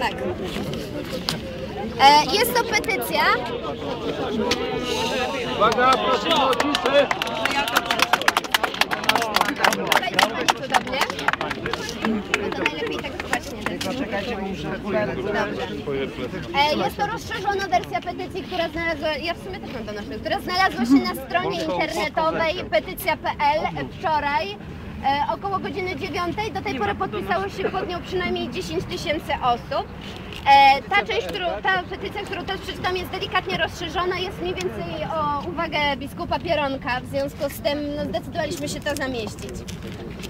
Tak. E, jest to petycja. Uwaga, prosimy o ciszę. Cudownie. No to najlepiej tak. Poczekajcie, muszę. E, Jest to rozszerzona wersja petycji, która znalazła, ja w sumie też mam szyi, która znalazła się na stronie internetowej petycja.pl wczoraj. E, około godziny 9. Do tej pory podpisało się pod nią przynajmniej 10 tysięcy osób. E, ta część, którą, ta petycja, którą teraz przeczytam jest delikatnie rozszerzona, jest mniej więcej o uwagę biskupa Pieronka, w związku z tym no, zdecydowaliśmy się to zamieścić.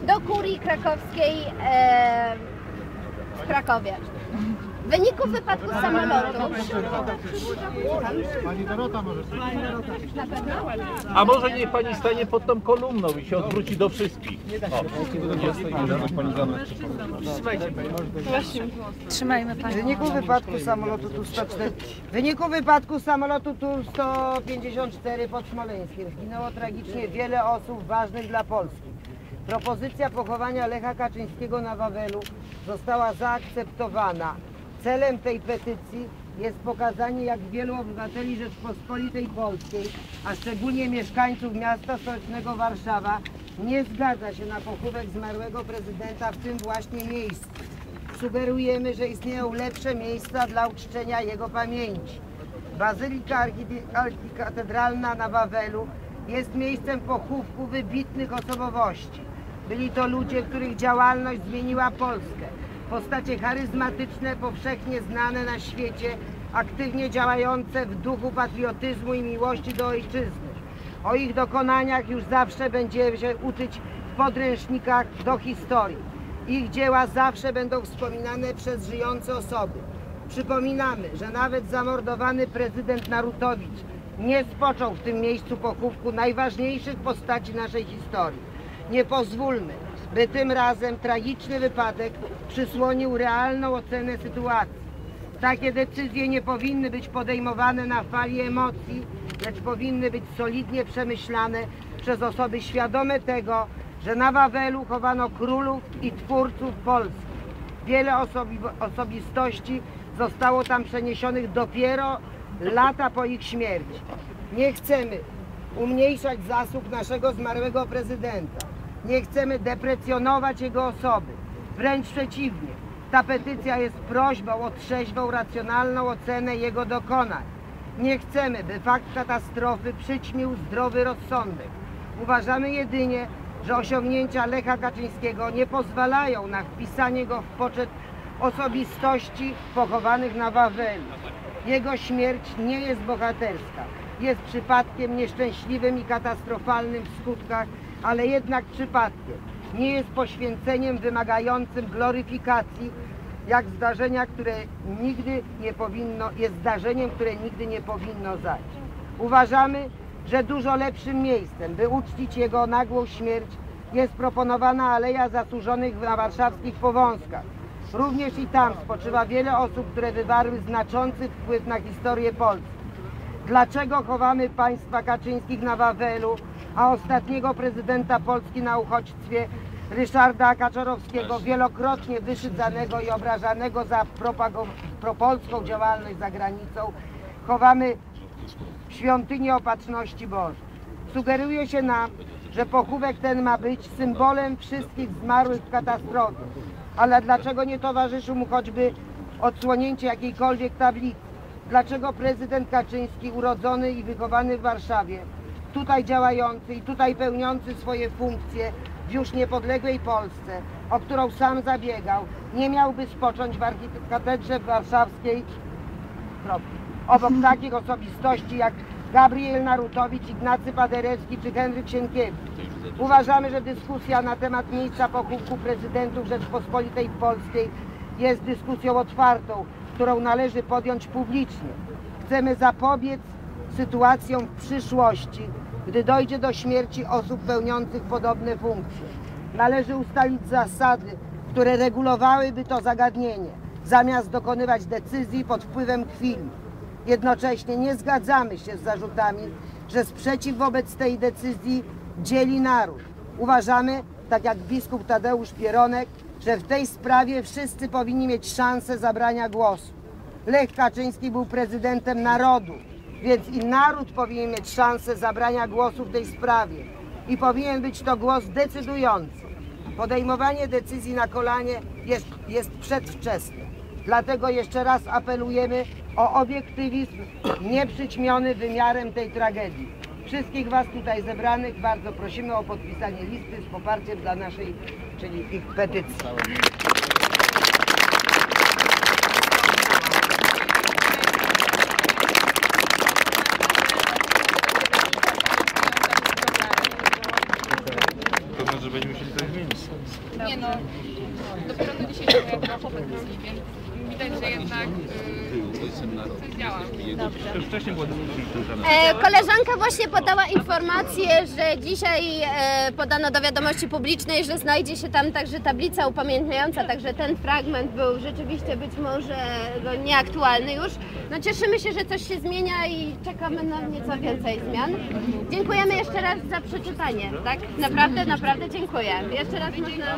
Do kurii krakowskiej e, w Krakowie. W wyniku wypadku samolotu. Pani Dorota może? A może niech pani stanie pod tą kolumną i się odwróci do wszystkich. O. Trzymajmy W Panią. wyniku wypadku samolotu Tu-104 w wyniku wypadku samolotu Tu-154 pod Smoleńskiem zginęło tragicznie wiele osób ważnych dla Polski. Propozycja pochowania Lecha Kaczyńskiego na Wawelu została zaakceptowana. Celem tej petycji jest pokazanie, jak wielu obywateli Rzeczpospolitej Polskiej, a szczególnie mieszkańców miasta stołecznego Warszawa, nie zgadza się na pochówek zmarłego prezydenta w tym właśnie miejscu. Sugerujemy, że istnieją lepsze miejsca dla uczczenia jego pamięci. Bazylika Archikatedralna na Wawelu jest miejscem pochówku wybitnych osobowości. Byli to ludzie, których działalność zmieniła Polskę. Postacie charyzmatyczne, powszechnie znane na świecie, aktywnie działające w duchu patriotyzmu i miłości do ojczyzny. O ich dokonaniach już zawsze będziemy się uczyć w podręcznikach do historii. Ich dzieła zawsze będą wspominane przez żyjące osoby. Przypominamy, że nawet zamordowany prezydent Narutowicz nie spoczął w tym miejscu pochówku najważniejszych postaci naszej historii. Nie pozwólmy, by tym razem tragiczny wypadek przysłonił realną ocenę sytuacji. Takie decyzje nie powinny być podejmowane na fali emocji, lecz powinny być solidnie przemyślane przez osoby świadome tego, że na Wawelu chowano królów i twórców Polski. Wiele osobi- osobistości zostało tam przeniesionych dopiero lata po ich śmierci. Nie chcemy umniejszać zasług naszego zmarłego prezydenta. Nie chcemy deprecjonować jego osoby. Wręcz przeciwnie. Ta petycja jest prośbą o trzeźwą, racjonalną ocenę jego dokonań. Nie chcemy, by fakt katastrofy przyćmił zdrowy rozsądek. Uważamy jedynie, że osiągnięcia Lecha Kaczyńskiego nie pozwalają na wpisanie go w poczet osobistości pochowanych na Wawelu. Jego śmierć nie jest bohaterska. Jest przypadkiem nieszczęśliwym i katastrofalnym w skutkach, ale jednak przypadkiem. Nie jest poświęceniem wymagającym gloryfikacji, jak zdarzenia, które nigdy nie powinno, jest zdarzeniem, które nigdy nie powinno zajść. Uważamy, że dużo lepszym miejscem, by uczcić jego nagłą śmierć, jest proponowana Aleja Zasłużonych na warszawskich Powązkach. Również i tam spoczywa wiele osób, które wywarły znaczący wpływ na historię Polski. Dlaczego chowamy państwa Kaczyńskich na Wawelu, a ostatniego prezydenta Polski na uchodźstwie Ryszarda Kaczorowskiego, wielokrotnie wyszydzanego i obrażanego za propolską działalność za granicą, chowamy w świątyni opatrzności Bożej. Sugeruje się nam, że pochówek ten ma być symbolem wszystkich zmarłych w katastrofie. Ale dlaczego nie towarzyszył mu choćby odsłonięcie jakiejkolwiek tablicy? Dlaczego prezydent Kaczyński, urodzony i wychowany w Warszawie, tutaj działający i tutaj pełniący swoje funkcje w już niepodległej Polsce, o którą sam zabiegał, nie miałby spocząć w archikatedrze warszawskiej. Obok takich osobistości jak Gabriel Narutowicz, Ignacy Paderewski czy Henryk Sienkiewicz. Uważamy, że dyskusja na temat miejsca pochówku prezydentów Rzeczpospolitej Polskiej jest dyskusją otwartą, którą należy podjąć publicznie. Chcemy zapobiec sytuacjom w przyszłości, gdy dojdzie do śmierci osób pełniących podobne funkcje. Należy ustalić zasady, które regulowałyby to zagadnienie, zamiast dokonywać decyzji pod wpływem chwili. Jednocześnie nie zgadzamy się z zarzutami, że sprzeciw wobec tej decyzji dzieli naród. Uważamy, tak jak biskup Tadeusz Pieronek, że w tej sprawie wszyscy powinni mieć szansę zabrania głosu. Lech Kaczyński był prezydentem narodu, więc i naród powinien mieć szansę zabrania głosu w tej sprawie. I powinien być to głos decydujący. Podejmowanie decyzji na kolanie jest, jest przedwczesne. Dlatego jeszcze raz apelujemy o obiektywizm nieprzyćmiony wymiarem tej tragedii. Wszystkich Was tutaj zebranych bardzo prosimy o podpisanie listy z poparciem dla naszej, czyli ich petycji. Będziemy musieli zmienić. Nie no, dopiero do dzisiaj się pojawiła po petycji, więc widać, że jednak y, coś działa. Wcześniej było. E, koleżanka właśnie podała informację, że dzisiaj e, podano do wiadomości publicznej, że znajdzie się tam także tablica upamiętniająca, także ten fragment był rzeczywiście być może no, nieaktualny już. No cieszymy się, że coś się zmienia i czekamy na nieco więcej zmian. Dziękujemy jeszcze raz za przeczytanie, tak? Naprawdę, naprawdę dziękuję. Jeszcze raz można...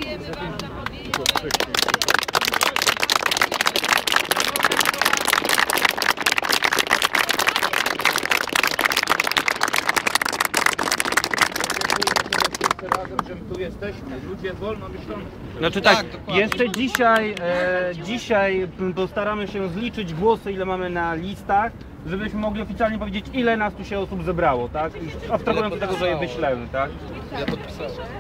razem, że tu jesteśmy, ludzie wolno myślący. Znaczy tak, jeszcze dzisiaj, e, dzisiaj postaramy się zliczyć głosy, ile mamy na listach, żebyśmy mogli oficjalnie powiedzieć, ile nas tu się osób zebrało, tak? Już abstrahując od tego, że je wyślemy, tak?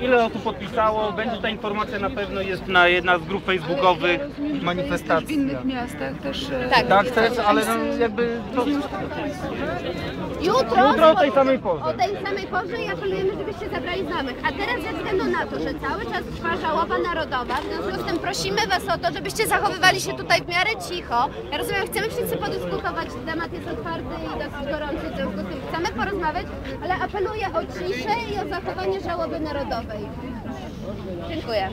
Ile osób podpisało, będzie ta informacja na pewno jest na jedna z grup facebookowych W manifestacji. innych miastach też. e, Tak. Tak, też, ale no, jakby to, Jutro, Jutro o tej samej porze. O tej samej porze i apelujemy, żebyście zabrali znajomych. A teraz ze względu na to, że cały czas trwa żałoba narodowa, w związku z tym prosimy Was o to, żebyście zachowywali się tutaj w miarę cicho. Ja rozumiem, chcemy wszyscy podyskutować, temat jest otwarty i dosyć gorący, w związku z tym chcemy porozmawiać, ale apeluję o ciszę i o zachowanie żałoby narodowej. Dziękuję.